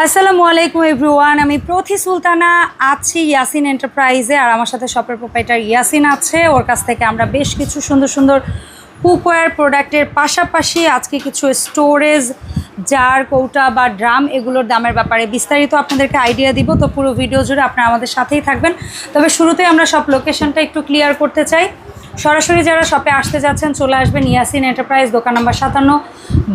আসসালামু আলাইকুম এভরিওয়ান, আমি প্রথি সুলতানা আছি ইয়াসিন এন্টারপ্রাইজে, আর আমার সাথে শপের প্রোপাইটার ইয়াসিন আছে। ওর কাছ থেকে আমরা বেশ কিছু সুন্দর সুন্দর কুকওয়্যার প্রোডাক্টের পাশাপাশি আজকে কিছু স্টোরেজ, জার, কৌটা বা ড্রাম এগুলোর দামের ব্যাপারে বিস্তারিত আপনাদেরকে আইডিয়া দিব। তো পুরো ভিডিও জুড়ে আপনারা আমাদের সাথেই থাকবেন। তবে শুরুতেই আমরা সব লোকেশনটা একটু ক্লিয়ার করতে চাই। সরাসরি যারা শপে আসতে যাচ্ছেন চলে আসবেন ইয়াসিন এন্টারপ্রাইজ দোকান নাম্বার সাতান্ন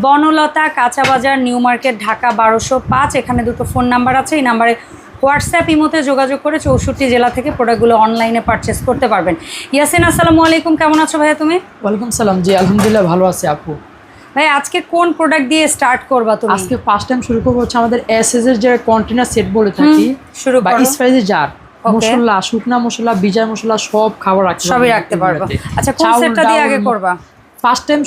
বনলতা কাঁচা বাজার নিউ মার্কেট ঢাকা বারোশো পাঁচ। এখানে দুটো ফোন নাম্বার আছে এই নাম্বারে হোয়াটসঅ্যাপ ইমোতে যোগাযোগ করে চৌষট্টি জেলা থেকে প্রোডাক্টগুলো অনলাইনে পারচেস করতে পারবেন। ইয়াসিন আসসালামু আলাইকুম কেমন আছো ভাইয়া তুমি? ওয়ালাইকুম সালাম জি আলহামদুলিল্লাহ ভালো আছে আপু। ভাই আজকে কোন প্রোডাক্ট দিয়ে স্টার্ট করবা তুমি? আজকে ফার্স্ট টাইম শুরু করব হচ্ছে আমাদের এসএস এর যে কন্টেনার সেট বলে থাকি শুরু বা। স্পাইসের জার. মশলা শুকনা মশলা বিজয় মশলা সব খাবার রাখতে সবই রাখতে পারব। আচ্ছা কোন সেটটা দিয়ে আগে করবা? ফার্স্ট টাইম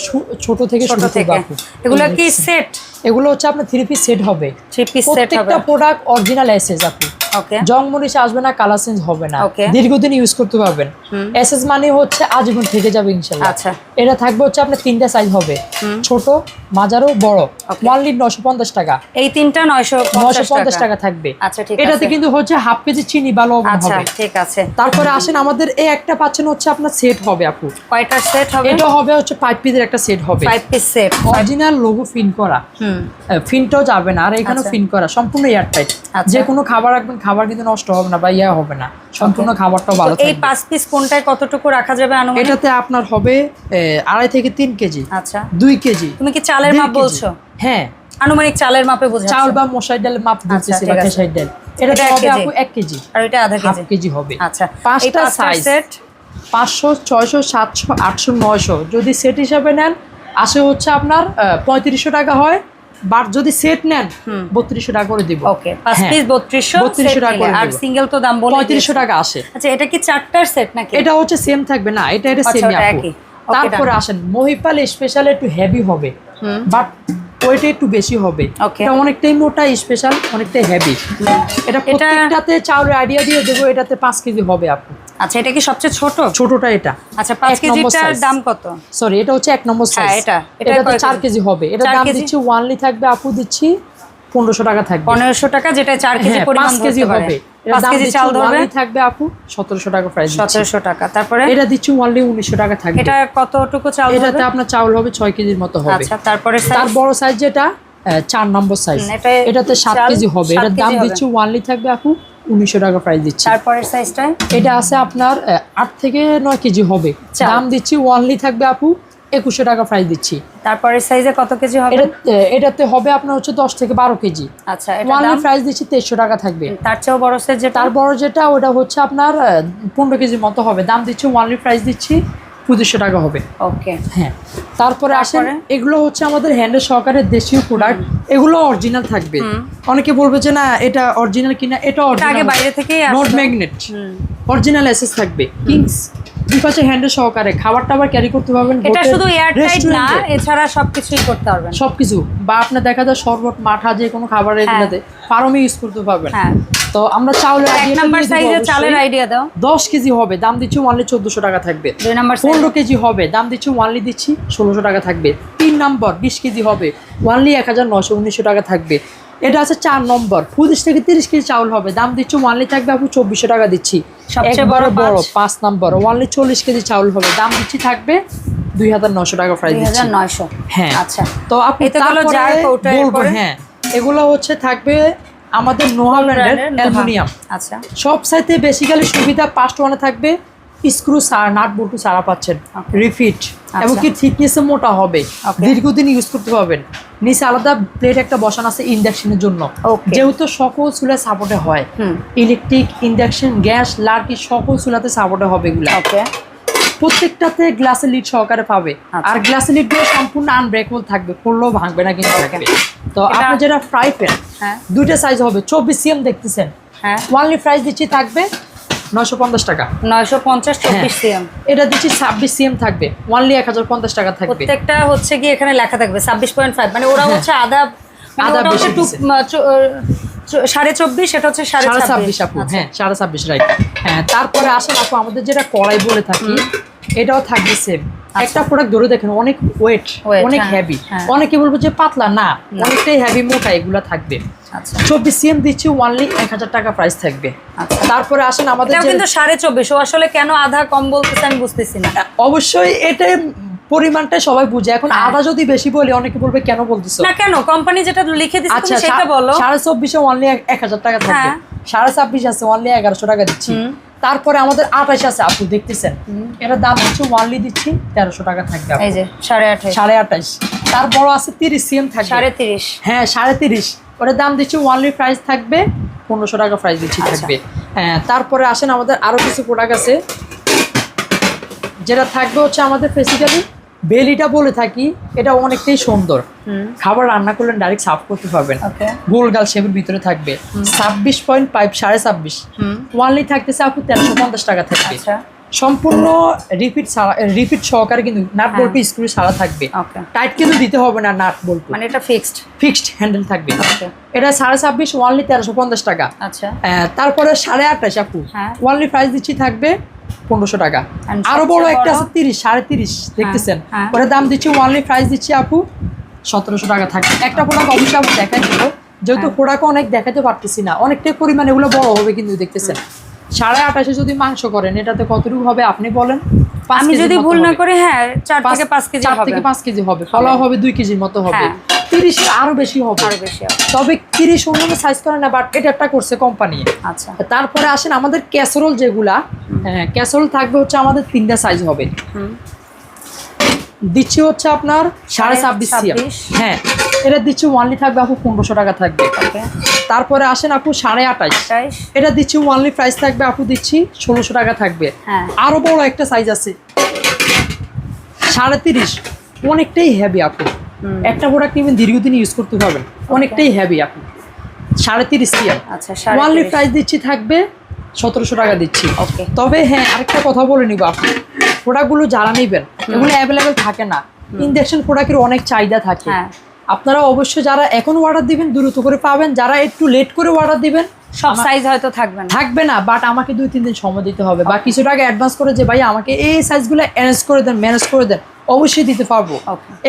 ছোট থেকে ছোট শুরু থেকে। এগুলা কি সেট এগুলো হচ্ছে আপনার থ্রি পিস সেট হবে। থ্রি পিস সেট হবে। প্রত্যেকটা প্রোডাক্ট অরিজিনাল এসএস আপু ওকে জং মরিচ আসবে না কালার চেঞ্জ হবে না. দীর্ঘদিন ইউজ করতে পারবেন। এসএস মানে হচ্ছে আজীবন থেকে যাবে ইনশাল্লাহ। আচ্ছা। এটা থাকবে হচ্ছে আপনার তিনটা সাইজ হবে। ছোট মাঝারো বড়। Okay. ওয়ান লিড নশো পঞ্চাশ টাকা। এই তিনটা নয়শো নশো পঞ্চাশ টাকা থাকবে। আচ্ছা ঠিক এটাতে কিন্তু হচ্ছে হাফ কেজি চিনি বা লবণ আচ্ছা হবে। ঠিক আছে। তারপরে আসেন আমাদের এই একটা পাচ্ছেন হচ্ছে আপনার সেট হবে আপু। কয়টা সেট হবে? এটা হবে হচ্ছে ফাইভ পিসের একটা সেট হবে। Five piece set original logo ফিন করা। ফিনটাও যাবে না। আর এখানেও আচ্ছা। ফিন করা সম্পূর্ণ এয়ারটাইট আচ্ছা। যে কোনো খাবার রাখবেন খাবার কিন্তু নষ্ট হবে না বা ইয়া হবে না। সম্পূর্ণ খাবারটাও ভালো এই পাঁচ পিস কোনটায় কতটুকু রাখা যাবে আনুমানিক? এটাতে আপনার হবে আড়াই থেকে তিন কেজি। আচ্ছা। দুই কেজি। তুমি কি চালের মাপ বলছো? হ্যাঁ। আনুমানিক চালের মাপে বোঝাচ্ছো। চাউল বা মশাই ডালের মাপ দিতেছি বা খেসাই ডাল। এটা হবে কেজি? আপু কেজি। আর ওইটা আধা কেজি। কেজি হবে। আচ্ছা। পাঁচটা সাইজ সেট পাঁচশো ছয়শো সাতশো আটশো নয়শো। যদি সেট হিসাবে নেন আসে হচ্ছে আপনার পঁয়ত্রিশশো টাকা হয়। বাট যদি সেট নেন বত্রিশশো টাকা করে দিব। ওকে পাঁচ হ্যাঁ। পিস বত্রিশশো 3200 টাকা আর সিঙ্গেল তো দাম বলে পঁয়ত্রিশশো টাকা আসে। আচ্ছা এটা কি চারটার সেট নাকি? এটা হচ্ছে সেম থাকবে না এটা এটা আচ্ছা, একই। Okay, তারপরে আসেন মহিপাল স্পেশাল একটু হেভি হবে বাট ওইটা একটু বেশি হবে. এটা অনেকটাই মোটা স্পেশাল অনেকটাই হেভি এটা প্রত্যেকটাতে চাউলের আইডিয়া দিয়ে দেবো এটাতে পাঁচ কেজি হবে আপু। আচ্ছা এটা কি সবচেয়ে ছোট? ছোটটা এটা। আচ্ছা পাঁচ কেজিটার দাম কত? সরি এটা হচ্ছে এক নম্বর হ্যাঁ, সাইজ এটা। এটা এটাতে কয় চার কেজি? কেজি হবে। এটা দাম দিচ্ছি ওয়ানলি থাকবে। আপু দিচ্ছি পনেরোশো টাকা থাকবে। পনেরোশো টাকা যেটা চার কেজি হ্যাঁ পরিমাণ পাঁচ কেজি হবে। এটা পাঁচ কেজি চাল ধরবে? থাকবে আপু সতেরোশো টাকা প্রাইস সতেরোশো টাকা। তারপরে? এটা দিচ্ছি ওয়ানলি উনিশশো টাকা থাকবে। এটা কতটুকু চাল এটাতে আপনার চাউল হবে ছয় কেজির মতো হবে। আচ্ছা তারপরে তার বড় সাইজ যেটা চার নম্বর সাইজ এটা এটাতে সাত কেজি হবে। এটার দাম দিচ্ছি ওয়ানলি থাকবে আপু উনিশশো টাকা প্রাইস দিচ্ছি। তারপরের সাইজটা এটা আছে আপনার আট থেকে নয় কেজি হবে। দাম দিচ্ছি ওয়ানলি থাকবে আপু একুশশো টাকা প্রাইস দিচ্ছি। তারপরের সাইজে কত কেজি হবে? এটা এটাতে হবে আপনার হচ্ছে দশ থেকে বারো কেজি। আচ্ছা ওয়ানলি প্রাইস দিচ্ছি তেইশশো টাকা থাকবে। তার চেয়েও বড় সাইজ যেটা? তার বড় যেটা ওটা হচ্ছে আপনার পনেরো কেজির মতো হবে। দাম দিচ্ছি ওয়ানলি প্রাইস দিচ্ছি পঁচিশশো টাকা হবে। ওকে হ্যাঁ। তারপরে আসেন এগুলো হচ্ছে আমাদের হ্যান্ডেল সহকারে দেশীয় প্রোডাক্ট এগুলো অরিজিনাল থাকবে। অনেকে বলবে যে না এটা অরিজিনাল কিনা? এটা আগে বাইরে থেকে নোট ম্যাগনেট অরিজিনাল এসএস থাকবে। কিংস দুই পাশে হ্যান্ডেল সহকারে। খাবার টাবার ক্যারি করতে পারবেন এটা শুধু এয়ারটাইট না। এছাড়া সবকিছুই করতে পারবেন। সবকিছু। বা আপনার দেখা যায় শরবত মাঠা যে কোনো খাবার এগুলোতে। ফার্মে ইউজ করতে পারবেন। হ্যাঁ। তো আমরা চাউলের এক নাম্বার সাইজে চালের আইডিয়া দাও। দশ কেজি হবে দাম দিচ্ছি ওয়ানলি চোদ্দশো টাকা থাকবে। দুই নাম্বার সাইজ পনেরো কেজি হবে দাম দিচ্ছি ওয়ানলি দিচ্ছি ষোলোশো টাকা থাকবে। তিন নম্বর বিশ কেজি হবে ওয়ানলি এক হাজার নশো উনিশশো টাকা থাকবে। এটা আছে চার নম্বর পঁচিশ থেকে তিরিশ কেজি চাউল হবে দাম দিচ্ছি ওয়ানলি থাকবে আপু চব্বিশশো টাকা দিচ্ছি। সবচেয়ে বড় বড় পাঁচ। নম্বর ওয়ানলি চল্লিশ কেজি চাউল হবে দাম দিচ্ছি থাকবে দুই হাজার নশো টাকা প্রাইস দিচ্ছি। হাজার নয়শো। হ্যাঁ আচ্ছা। তো আপনি বলব হ্যাঁ এগুলো হচ্ছে থাকবে আমাদের নোহা ব্র্যান্ডের অ্যালুমিনিয়াম। আচ্ছা। সব সাইতে বেসিক্যালি সুবিধা পাঁচটা ওয়ানে থাকবে স্ক্রু সারা নাট বল্টু সারা পাচ্ছেন। রিফিট আচ্ছা। এবং কি থিকনেসে মোটা হবে। দীর্ঘদিন ইউজ করতে পারবেন। নিচে আলাদা প্লেট একটা বসানো আছে ইন্ডাকশনের জন্য। যেহেতু সকল চুলা সাপোর্টে হয়। ইলেকট্রিক ইন্ডাকশন গ্যাস লার্কি সকল চুলাতে সাপোর্টে হবে এগুলো। প্রত্যেকটাতে গ্লাসের লিড সহকারে পাবে। আচ্ছা। আর গ্লাসের লিডগুলো সম্পূর্ণ আনব্রেকেবল থাকবে খুললেও ভাঙবে না কিন্তু তো আপনার যেটা ফ্রাই প্যান হ্যাঁ। দুইটা সাইজ হবে চব্বিশ সিএম দেখতেছেন। হ্যাঁ। ওয়ানলি প্রাইস দিচ্ছি থাকবে নয়শো পঞ্চাশ টাকা। নয়শো পঞ্চাশ চব্বিশ সিএম এটা দিচ্ছি ছাব্বিশ সিএম থাকবে ওয়ানলি এক হাজার পঞ্চাশ টাকা থাকবে। প্রত্যেকটা হচ্ছে কি এখানে লেখা থাকবে ছাব্বিশ পয়েন্ট ফাইভ মানে ওরা হচ্ছে মানে ওটা হচ্ছে বেশি টু- দিছে। ম- চ- চ- সাড়ে চব্বিশ এটা হচ্ছে সাড়ে ছাব্বিশ। আপু আচ্ছা। হ্যাঁ সাড়ে ছাব্বিশ রাইট হ্যাঁ তারপরে আসেন আপু আমাদের যেটা কড়াই বলে থাকি এটাও থাকবে সেম একটা প্রোডাক্ট ধরে দেখেন অনেক ওয়েট অনেক হ্যাঁ, হেভি হ্যাঁ। অনেকে বলব যে পাতলা না অনেকটাই হেভি মোটা এগুলা থাকবে। আচ্ছা। চব্বিশ সিএম দিচ্ছি ওয়ানলি এক হাজার টাকা প্রাইস থাকবে। আচ্ছা। তারপরে আসেন আমাদের কিন্তু সাড়ে চব্বিশ ও আসলে কেন আধা কম বলতেছে আমি বুঝতেছি না। অবশ্যই এটা পরিমাণটা সবাই বুঝে। এখন হ্যাঁ। আদা যদি বেশি বলি অনেকে বলবে কেন বলতেছো? না কেন? কোম্পানি যেটা লিখে দিচ্ছে আচ্ছা সেটা বলো। সাড়ে চব্বিশে অনলি এক হাজার টাকা থাকবে। হ্যাঁ। সাড়ে ছাব্বিশ আছে অনলি এগারোশো টাকা দিচ্ছি। তারপরে আমাদের আঠাশ আছে আপনি দেখতেছেন? এটা দাম হচ্ছে ওয়ানলি দিচ্ছি তেরোশো টাকা থাকবে আপনার। এই যে সাড়ে আঠাশ। সাড়ে আঠাশ। তারপর আছে তিরিশ সিএম থাকবে। সাড়ে তিরিশ। হ্যাঁ সাড়ে তিরিশ। ওটার দাম দিচ্ছি ওয়ানলি প্রাইস থাকবে পনেরোশো টাকা প্রাইস দিচ্ছি আচ্ছা। থাকবে। হ্যাঁ তারপরে আসেন আমাদের আরও কিছু প্রোডাক্ট আছে যেটা থাকবে হচ্ছে আমাদের বেসিক্যালি বেলিটা বলে থাকি এটা অনেকটাই সুন্দর। খাবার রান্না করলে ডাইরেক্ট সাফ করতে পারবেন। গোল গাল শেপের ভিতরে থাকবে। ছাব্বিশ পয়েন্ট ফাইভ সাড়ে ছাব্বিশ। ওয়ানলি থাকতেছে আপু তেরোশো পঞ্চাশ টাকা থাকবে। আচ্ছা। সম্পূর্ণ রিপিট ছাড়া রিপিট সহকারে কিন্তু নাট বল্টু স্ক্রু ছাড়া থাকবে। টাইট কিন্তু দিতে হবে না নাট বল্টু মানে এটা ফিক্সড ফিক্সড হ্যান্ডেল থাকবে। এটা সাড়ে ছাব্বিশ ওয়ানলি তেরোশো পঞ্চাশ টাকা। আচ্ছা। তারপরে সাড়ে আঠাশ আপু। হ্যাঁ। ওয়ানলি প্রাইস দিচ্ছি থাকবে পনেরোশো টাকা। আরও বড় একটা আছে তিরিশ সাড়ে তিরিশ দেখতেছেন? হ্যাঁ। ওটার দাম দিচ্ছি ওয়ানলি প্রাইস দিচ্ছি আপু সতেরোশো টাকা থাকবে একটা প্রোডাক্ট অবশ্যই আপু দেখাই দেবো। যেহেতু হ্যাঁ। প্রোডাক্ট অনেক দেখাতে পারতেছি না। অনেকটাই পরিমাণে এগুলো বড় হবে কিন্তু দেখতেছেন। সাড়ে আঠাশে যদি মাংস করেন এটাতে কতটুকু হবে আপনি বলেন? আমি যদি ভুল না। করি হ্যাঁ চার থেকে পাঁচ কেজি চার থেকে পাঁচ কেজি হবে। কলাও হবে। দুই কেজির মতো হবে। হ্যাঁ। তিরিশ আরও বেশি হবে। আরও বেশি তবে তিরিশ অন্যান্য সাইজ করে না বাট এটা একটা করছে কোম্পানি আচ্ছা। তারপরে আসেন আমাদের ক্যাসরোল যেগুলা হ্যাঁ, ক্যাসরোল থাকবে হচ্ছে আমাদের তিনটা সাইজ হবে। দিচ্ছি হচ্ছে আপনার সাড়ে ছাব্বিশ হ্যাঁ এটা দিচ্ছি ওয়ানলি থাকবে আপু পনেরোশো টাকা থাকবে। তারপরে আসেন আপু সাড়ে আঠাইশ এটা দিচ্ছি ওয়ানলি প্রাইস থাকবে আপু দিচ্ছি ষোলোশো টাকা থাকবে। হ্যাঁ। আরও বড় একটা সাইজ আছে। সাড়ে তিরিশ। অনেকটাই হেভি আপু। একটা প্রোডাক্ট নিবেন দীর্ঘদিন ইউজ করতে পারবেন। অনেকটাই হেভি আপনি। সাড়ে তিরিশ সিএম আচ্ছা ওয়ানলি প্রাইস দিচ্ছি থাকবে সতেরোশো টাকা দিচ্ছি। ওকে তবে হ্যাঁ আরেকটা কথা বলে নিব আপনি। প্রোডাক্টগুলো যারা নেবেন এগুলো অ্যাভেলেবেল থাকে না। ইনজেকশন প্রোডাক্টের অনেক চাহিদা থাকে। হ্যাঁ। আপনারা অবশ্যই যারা এখন অর্ডার দিবেন দ্রুত করে পাবেন। যারা একটু লেট করে অর্ডার দিবেন সব সাইজ হয়তো থাকবে না। থাকবে না বাট আমাকে দুই তিন দিন সময় দিতে হবে। বা কিছু টাকা অ্যাডভান্স করে যে ভাই আমাকে এই সাইজগুলো অ্যারেঞ্জ করে দেন ম্যানেজ করে দেন। অবশ্যই দিতে পারব।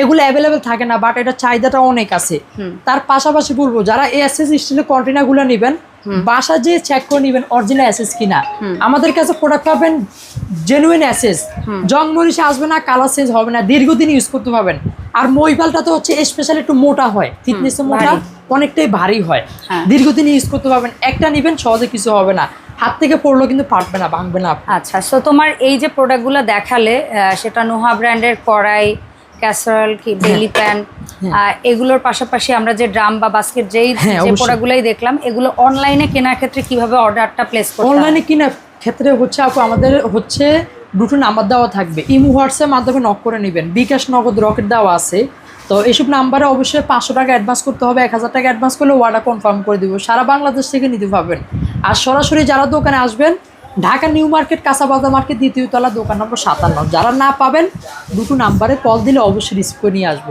এগুলো অ্যাভেলেবেল থাকে না বাট এটা চাহিদাটা অনেক আছে। তার পাশাপাশি বলব যারা এসএস স্টিলের কন্টেনারগুলো নেবেন বাসা যে চেক করে নেবেন অরিজিনাল অ্যাসেস কিনা আমাদের কাছে প্রোডাক্ট পাবেন জেনুইন অ্যাসেস জং মরিচে আসবে না কালার চেঞ্জ হবে না দীর্ঘদিন ইউজ করতে পারবেন। আর মইপালটা তো হচ্ছে স্পেশাল একটু মোটা হয় থিকনেস মোটা অনেকটাই ভারী হয়। হ্যাঁ। দীর্ঘদিন ইউজ করতে পারবেন। একটা নেবেন সহজে কিছু হবে না। হাত থেকে পড়লেও কিন্তু পারবে না ভাঙবে না। আচ্ছা সো তোমার এই যে প্রোডাক্টগুলো দেখালে সেটা নোহা ব্র্যান্ডের কড়াই ক্যাসারল কি বেলি প্যান এগুলোর পাশাপাশি আমরা যে ড্রাম বা বাস্কেট যেই হ্যাঁ, যে প্রোডাক্টগুলোই দেখলাম এগুলো অনলাইনে কেনার ক্ষেত্রে কীভাবে অর্ডারটা প্লেস করতে হবে? অনলাইনে কেনার ক্ষেত্রে হচ্ছে আপু আমাদের হচ্ছে দুটো নাম্বার দেওয়া থাকবে। ইমো হোয়াটসঅ্যাপ মাধ্যমে নক করে নেবেন। বিকাশ নগদ রকেট দেওয়া আছে। তো এইসব নাম্বারে অবশ্যই পাঁচশো টাকা অ্যাডভান্স করতে হবে এক হাজার টাকা অ্যাডভান্স করলে ওয়ার্ডার কনফার্ম করে দিব। সারা বাংলাদেশ থেকে নিতে পারবেন। আর সরাসরি যারা দোকানে আসবেন ঢাকা নিউ মার্কেট কাঁচাবাজার মার্কেট দ্বিতীয় তলা দোকান নম্বর সাতান্ন। যারা না পাবেন দুটো নাম্বারে কল দিলে অবশ্যই রিসিভ করে নিয়ে আসব।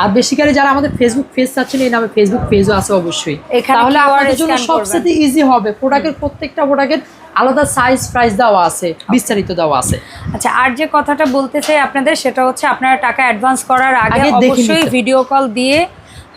আর বেসিক্যালি যারা আমাদের ফেসবুক পেজ চাচ্ছেন এই নামে ফেসবুক পেজও আছে অবশ্যই। তাহলে আপনাদের জন্য সবচেয়ে ইজি হবে। প্রোডাক্টের প্রত্যেকটা প্রোডাক্টের আলাদা সাইজ প্রাইস দেওয়া আছে বিস্তারিত দেওয়া আছে। আচ্ছা আর যে কথাটা বলতে চাই আপনাদের সেটা হচ্ছে আপনারা টাকা অ্যাডভান্স করার আগে আগে অবশ্যই ভিডিও কল দিয়ে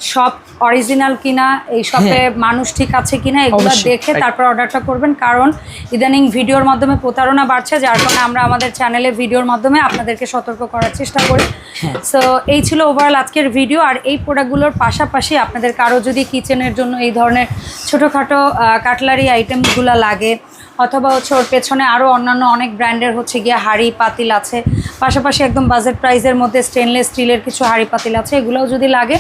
সব অরিজিনাল কিনা এই শপে মানুষ ঠিক আছে কিনা এগুলো হ্যাঁ। দেখে তারপর অর্ডারটা করবেন কারণ ইদানিং ভিডিওর মাধ্যমে প্রতারণা বাড়ছে যার কারণে আমরা আমাদের চ্যানেলে ভিডিওর মাধ্যমে আপনাদেরকে সতর্ক করার চেষ্টা করি হ্যাঁ। সো এই ছিল ওভারঅল আজকের ভিডিও আর এই প্রোডাক্টগুলোর পাশাপাশি আপনাদের কারও যদি কিচেনের জন্য এই ধরনের ছোটোখাটো কাটলারি আইটেমগুলো লাগে অথবা হচ্ছে ওর পেছনে আরও অন্যান্য অনেক ব্র্যান্ডের হচ্ছে গিয়ে হাড়ি পাতিল আছে পাশাপাশি একদম বাজেট প্রাইসের মধ্যে স্টেনলেস স্টিলের কিছু হাড়ি পাতিল আছে এগুলোও যদি লাগে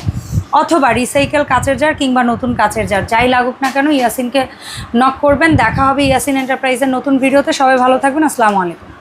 অথবা রিসাইকেল কাচের জার কিংবা নতুন কাচের জার যাই লাগুক না কেন, ইয়াসিনকে নক করবেন। দেখা হবে ইয়াসিন এন্টারপ্রাইজের নতুন ভিডিওতে সবাই ভালো থাকবেন। আসসালামু আলাইকুম।